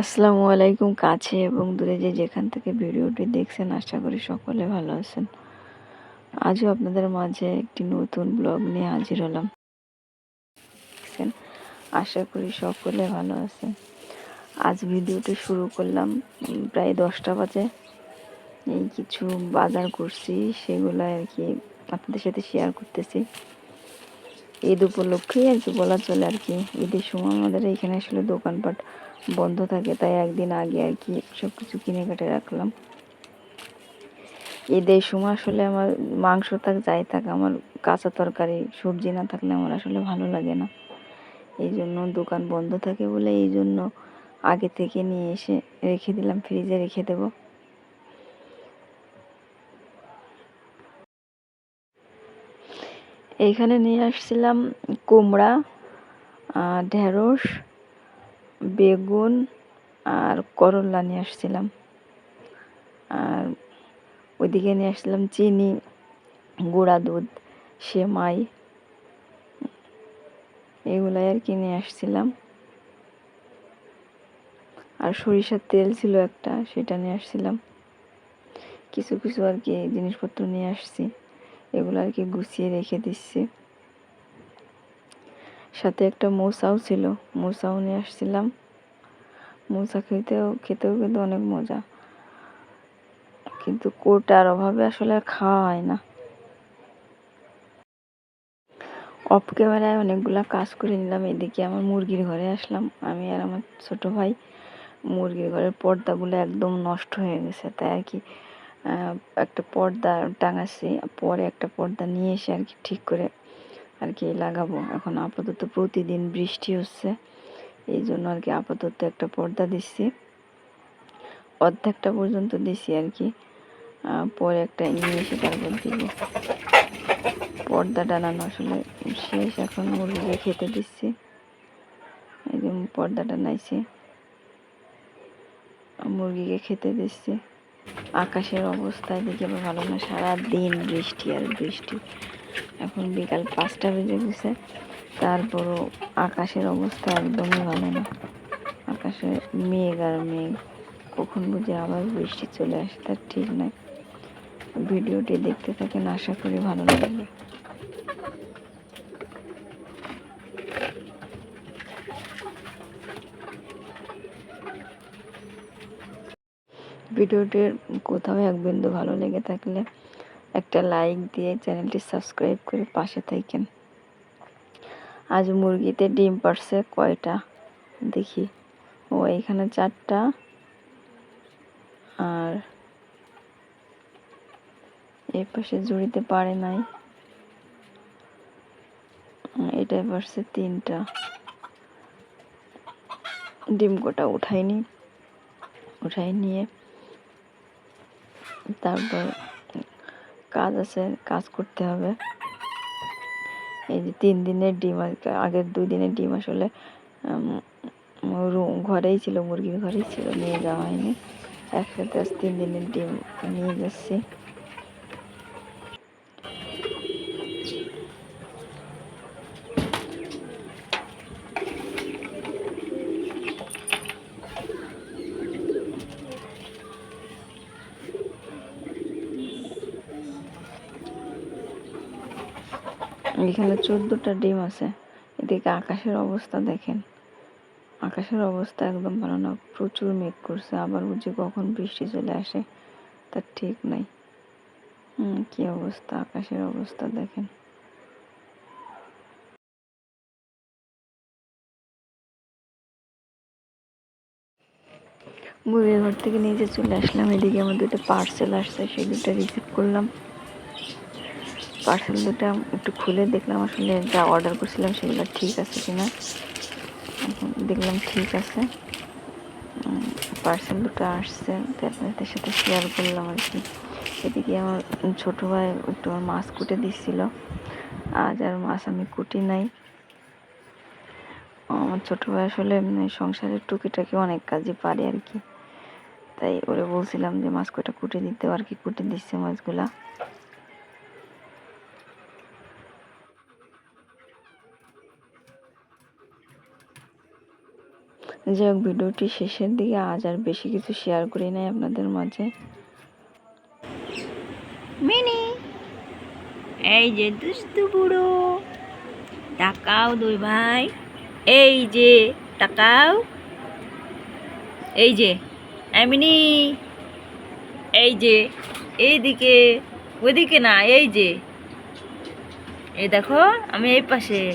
আসসালামু আলাইকুম, কাছে এবং দূরে যে যেখান থেকে ভিডিওটি দেখছেন, আশা করি সকলে ভালো আছেন। আজও আপনাদের মাঝে একটি নতুন ব্লগ নিয়ে হাজির হলাম। আশা করি সকলে ভালো আছেন। আজ ভিডিওটি শুরু করলাম প্রায় দশটা বাজে। এই কিছু বাজার করছি, সেগুলো আর কি আপনাদের সাথে শেয়ার করতেছি। ঈদ উপলক্ষেই আর কি বলা চলে আর কি। ঈদের সময় আমাদের এখানে আসলে দোকানপাট বন্ধ থাকে, তাই একদিন আগে আর কি সব কিছু কিনে কেটে রাখলাম। ঈদের সময় আসলে আমার মাংস থাক, যাই থাক, আমার কাঁচা তরকারি, সবজি না থাকলে আমার আসলে ভালো লাগে না। এই জন্য দোকান বন্ধ থাকে বলে এই জন্য আগে থেকে নিয়ে এসে রেখে দিলাম, ফ্রিজে রেখে দেবো। এইখানে নিয়ে আসছিলাম কুমড়া ঢেঁড়স, বেগুন আর করলা নিয়ে আসছিলাম। আর ওইদিকে নিয়ে আসছিলাম চিনি, গুঁড়া দুধ, সেমাই, এগুলাই আর কি নিয়ে আসছিলাম। আর সরিষার তেল ছিল একটা, সেটা নিয়ে আসছিলাম। কিছু কিছু আর কি জিনিসপত্র নিয়ে আসছি। এগুলো আর কি গুছিয়ে রেখে দিচ্ছি। সাথে একটা মোসাও ছিল মোসাও নিয়ে আসছিলাম। মোসা খেতেও খেতেও কিন্তু অনেক মজা। কিন্তু কোটার অভাবে আসলে খাওয়া হয় না। অফ ক্যামেরায় অনেকগুলা কাজ করে নিলাম, এদিকে আমার মুরগির ঘরে আসলাম। আমি আর আমার ছোট ভাই মুরগির ঘরের পর্দাগুলো একদম নষ্ট হয়ে গেছে, তাই আর কি একটা পর্দা টাঙাচ্ছি, পরে একটা পর্দা নিয়ে এসে আর কি ঠিক করে আর কি লাগাবো। এখন আপাতত প্রতিদিন বৃষ্টি হচ্ছে, এই জন্য আর কি আপাতত একটা পর্দা দিচ্ছি। অর্ধেকটা পর্যন্ত দিছি আর কি পরে একটা নিয়ে এসে তারপর দিব। পর্দা টানানো আসলে শেষ, এখন মুরগিকে খেতে দিচ্ছি। এই যে পর্দা টানাইছি, মুরগিকে খেতে দিচ্ছি। আকাশের অবস্থা দেখে ভালো না। সারাদিন বৃষ্টি আর বৃষ্টি। এখন বিকাল পাঁচটা বেজে গেছে। তারপরও আকাশের অবস্থা একদমই ভালো না। আকাশে মেঘ আর মেঘ। কখন বুঝে আবার বৃষ্টি চলে আসে, তার ঠিক নাই। ভিডিওটি দেখতে থাকেন, আশা করি ভালো লাগবে। ভিডিওটির কোথাও এক বিন্দু ভালো লেগে থাকলে একটা লাইক দিয়ে চ্যানেলটি সাবস্ক্রাইব করে পাশে থাকেন। আজ মুরগিতে ডিম পারছে কয়টা? দেখি। ও, এখানে চারটা। আর এই পাশে জুড়িতে পারে নাই। এটাই পারছে তিনটা। ডিম কোটা উঠাইনি উঠাই নিয়ে তারপর কাজ আছে, কাজ করতে হবে। এই যে তিন দিনের ডিম আগের দুই দিনের ডিম আসলে ঘরেই ছিল, মুরগির ঘরেই ছিল, নিয়ে যাওয়া হয়নি। একসাথে তিন দিনের ডিম নিয়ে যাচ্ছি। এখানে চোদ্দটা ডিম আছে। এদিকে আকাশের অবস্থা দেখেন। আকাশের অবস্থা একদম ভালো না, প্রচুর মেঘ করছে। আবার বুঝি কখন বৃষ্টি চলে আসে তার ঠিক নাই। হুম, কি অবস্থা, আকাশের অবস্থা দেখেন। মুরগির ঘর থেকে নিচে চলে আসলাম। এদিকে আমার দুটো পার্সেল আসছে, সেই দুটো রিসিভ করলাম। পার্সেল দুটো একটু খুলে দেখলাম আসলে যা অর্ডার করছিলাম সেগুলো ঠিক আছে কিনা। এখন দেখলাম ঠিক আছে। পার্সেল দুটো আসছে তাই আপনাদের সাথে শেয়ার করলাম আর কি। এদিকে আমার ছোটো ভাই একটু আমার মাছ কুটে দিচ্ছিল আজ আর মাছ আমি কুটি নাই। আমার ছোটো ভাই আসলে উম সংসারের টুকিটাকি অনেক কাজই পারে আর কি। তাই ওরে বলছিলাম যে মাছ কটা কুটে দিতে আর কি কুটে দিচ্ছে মাছগুলা। যাই হোক ভিডিওটি শেষের দিকে আজ আর বেশি কিছু শেয়ার করি নাই আপনাদের মাঝে। মিনি! এই যে দুষ্টু বুড়ো, তাকাও দুই ভাই। এই যে, তাকাও। এই যে এমনি এই যে, এইদিকে, ওইদিকে না, এই যে। এই দেখো, আমি এই পাশে।